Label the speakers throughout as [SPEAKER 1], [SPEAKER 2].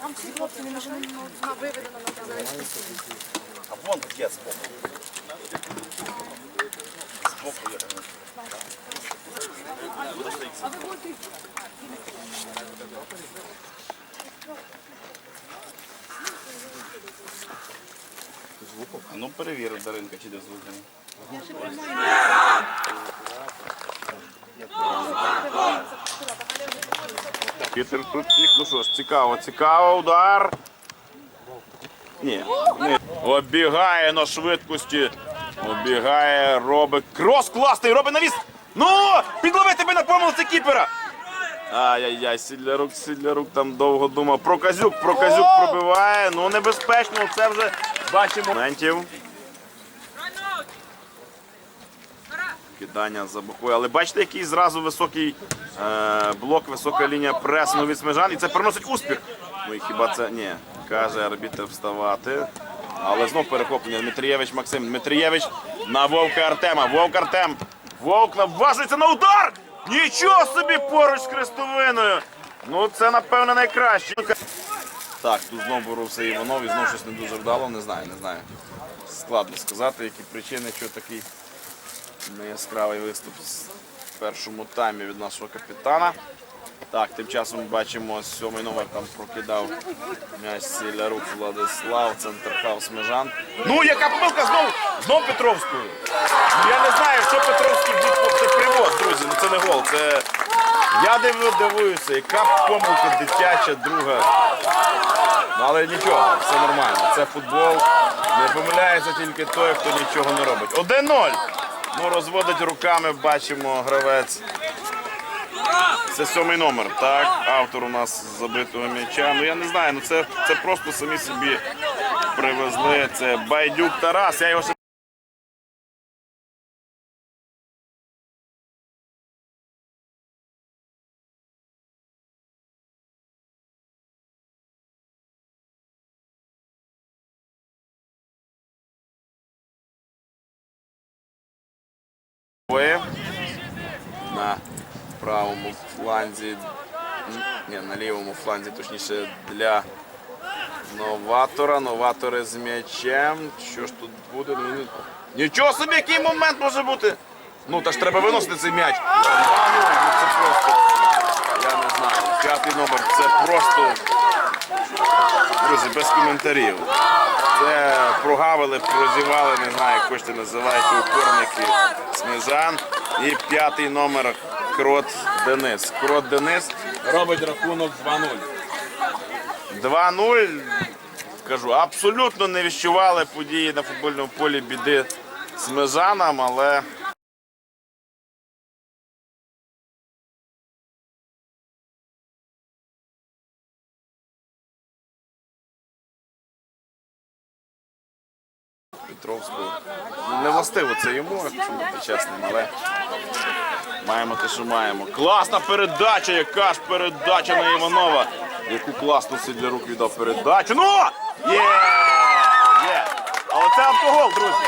[SPEAKER 1] Там всі хлопці, він вже вона виведена на телевізор.
[SPEAKER 2] А вон пакет збоку. Збоку є. А ну перевір, Даринка, чи де звук. Пітер тут ну що ж, цікаво, цікаво, удар. Ні, ні. Оббігає на швидкості. Оббігає, робить крос класний, робить навіс. Ну! Підлови тебе на помилці кіпера! Ай-яй-яй, Сідлярук, Сідлярук там довго думав. Проказюк, Проказюк пробиває. Ну небезпечно, це вже бачимо. Моментів. Кидання за бокою. Але бачите, який зразу високий е, блок, висока лінія пресу від Смежан. І це приносить успіх. Ну і хіба це ні. Каже арбітр вставати. Але знов перехоплення. Дмитрієвич Максим. Дмитрієвич на Вовка Артема. Вовк Артем. Вовк наважується на удар! Нічого собі поруч з Хрестовиною. Ну це напевно найкраще. Так, тут знову боровся Іванов і знову щось не дуже вдало. Не знаю, не знаю. Складно сказати, які причини, що такий неяскравий виступ в першому таймі від нашого капітана. Так, тим часом бачимо сьомий номер там прокидав м'яч Сілярук Владислав, центр хаус Межан. Ну, яка помилка знову, знов Петровською. Ну, Я не знаю, що Петровський це привоз, друзі. Ну це не гол. Це я дивлю, дивуюся, яка помилка дитяча, друга. Ну, але нічого, все нормально. Це футбол. Не помиляється тільки той, хто нічого не робить. 1-0. Ну, розводить руками, бачимо гравець. Це сьомий номер, так? Автор у нас забитого м'яча. Ну я не знаю, ну це, це просто самі собі привезли. Це Байдюк Тарас. Я його ще Двоє. на правому фланзі. Ні, на лівому фланзі, точніше, для новатора. Новатори з м'ячем. Що ж тут буде? Ну, Нічого собі, який момент може бути. Ну, та ж треба виносити цей м'яч. Ну, це просто. Я не знаю. П'ятий номер це просто. Друзі, без коментарів. Це прогавили, прозівали, не знаю, як хочете називайте упорники Снежан. І п'ятий номер Крот Денис. Крот Денис робить рахунок 2-0. 2-0. Кажу, абсолютно не відчували події на футбольному полі біди Смежанам, але Петровську. Ну, не властиво це йому, якщо бути чесним, але маємо те, що маємо. Класна передача, яка ж передача на Іванова. Яку класну Сидлярук віддав передачу. Ну! Є! Є! Але це автогол, друзі.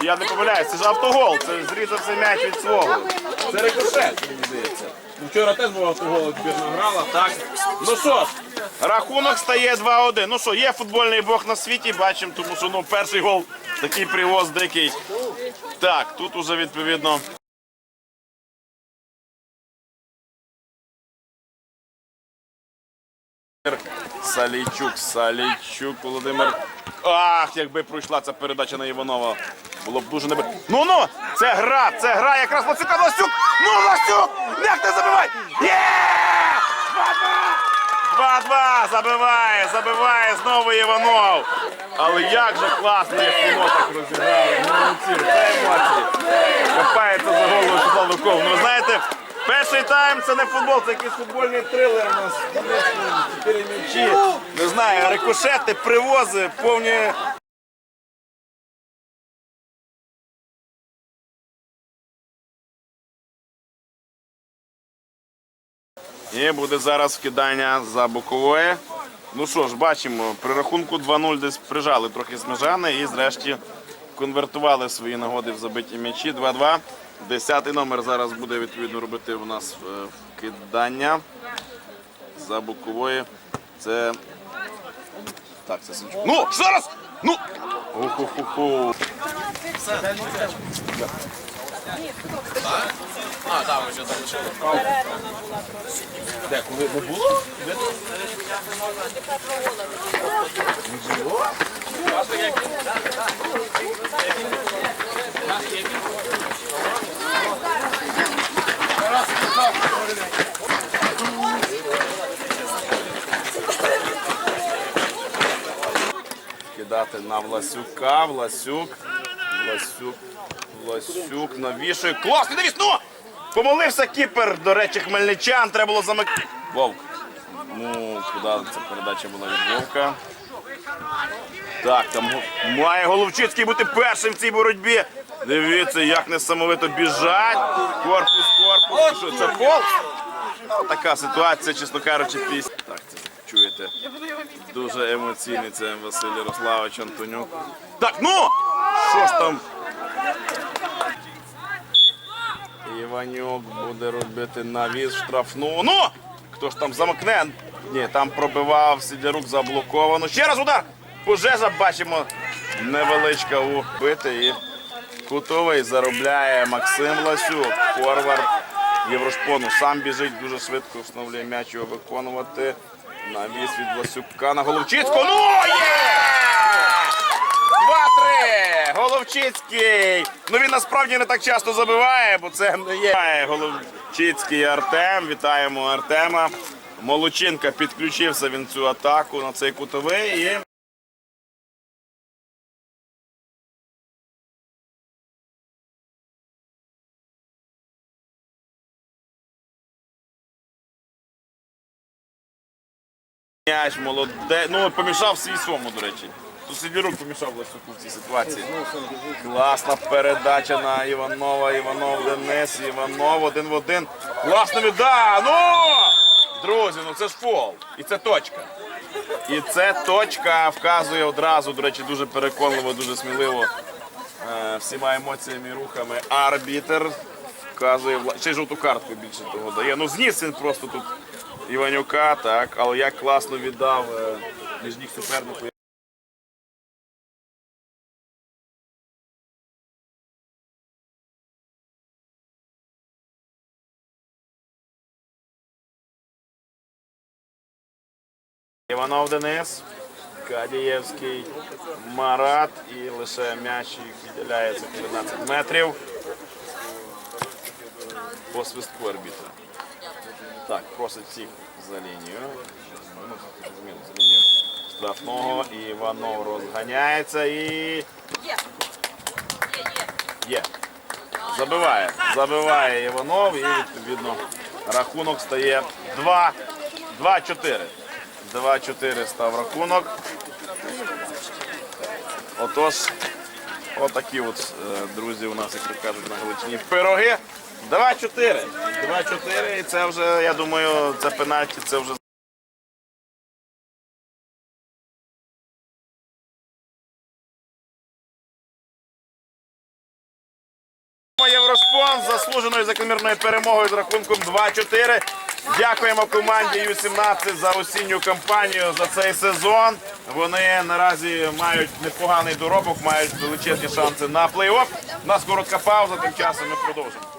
[SPEAKER 2] Чи я не помиляюсь, це ж автогол. Це зрізався м'яч від свого. Це рикошет, мені здається.
[SPEAKER 3] Вчора теж був автогол, збірна грала.
[SPEAKER 2] Так. Ну що ж, рахунок стає 2-1. Ну що, є футбольний бог на світі, бачимо, тому що ну, перший гол такий привоз дикий. Так, тут уже відповідно. Салійчук, Салійчук, Володимир. Ах, якби пройшла ця передача на Іванова. Було б дуже небезпечно. Ну ну! Це гра, це гра якраз Ласюка Ласюк! Ну Ласюк! Як ти забивай! Є! 2-2! Забиває, забиває знову Іванов. Але як же класно, як його так розіграли. Молодці, це емоції. Копається за голову Вячеслав Луков. Ну знаєте, перший тайм це не футбол, це якийсь футбольний трилер у нас. Чотири м'ячі. Не знаю, рикошети, привози, повні. І буде зараз вкидання за бокової. Ну що ж, бачимо, при рахунку 2-0 десь прижали трохи смежани і зрешті конвертували свої нагоди в забиті м'ячі 2-2. Десятий номер зараз буде відповідно робити у нас е, кидання за бокової. Це. Так, це Сенчук. Ну, зараз! Ну! Уху-ху-ху.
[SPEAKER 3] Де, коли не було?
[SPEAKER 2] Кидати на Власюка, Власюк, Власюк, Власюк навішує. Класний навіс! Ну! Помолився кіпер, до речі, хмельничан, треба було замик. Вовк. Ну, куди ця передача була від Вовка? Так, там має Головчицький бути першим в цій боротьбі. Дивіться, як несамовито біжать. Корпус, корпус. Що, це? Ну, така ситуація, чесно кажучи, після. Так, це чуєте. Дуже емоційний це Василь Ярославович Антонюк. Так, ну! Що ж там? Іванюк буде робити навіс штрафну. Ну! Хто ж там замокне? Ні, там пробивав Сидорук заблоковано. Ще раз удар! Пожежа бачимо невеличка у і кутовий заробляє Максим Ласюк. Форвард Єврошпону. Сам біжить дуже швидко, встановлює м'яч його виконувати. Навіс від Ласюка на Головчицького. Ну є! Два-три! Головчицький! Ну він насправді не так часто забиває, бо це не є Головчицький Артем. Вітаємо Артема. Молочинка підключився він цю атаку на цей кутовий і. Молоде. Ну, помішав свій сому, до речі. Сусідірук помішав Ласюку в цій ситуації. Класна передача на Іванова. Іванов Денис. Іванов один в один. Класно відда. Ну! Друзі, ну це ж фол. І це точка. І це точка вказує одразу, до речі, дуже переконливо, дуже сміливо. е, Всіма емоціями і рухами. Арбітер вказує ще й жовту картку більше того дає. Ну зніс він просто тут Іванюка, так, але як класно віддав е, між ніг супернику. Іванов Денис, Кадієвський Марат і лише м'яч відділяється 13 метрів. По свистку арбітра. Так, просить всіх за лінію. За лінію штрафного. Іванов розганяється і. Є. Забиває. Забиває Іванов і відповідно рахунок стає 2. 2-4. 2-4 став рахунок. Отож, отакі от, е, друзі, у нас, як кажуть, на Галичині пироги. 2-4. 2-4. І це вже, я думаю, це пенальті, це вже. Євроспон з заслуженою закономірною перемогою з рахунком 2-4. Дякуємо команді Ю-17 за осінню кампанію за цей сезон. Вони наразі мають непоганий доробок, мають величезні шанси на плей-офф. У нас коротка пауза, тим часом ми продовжимо.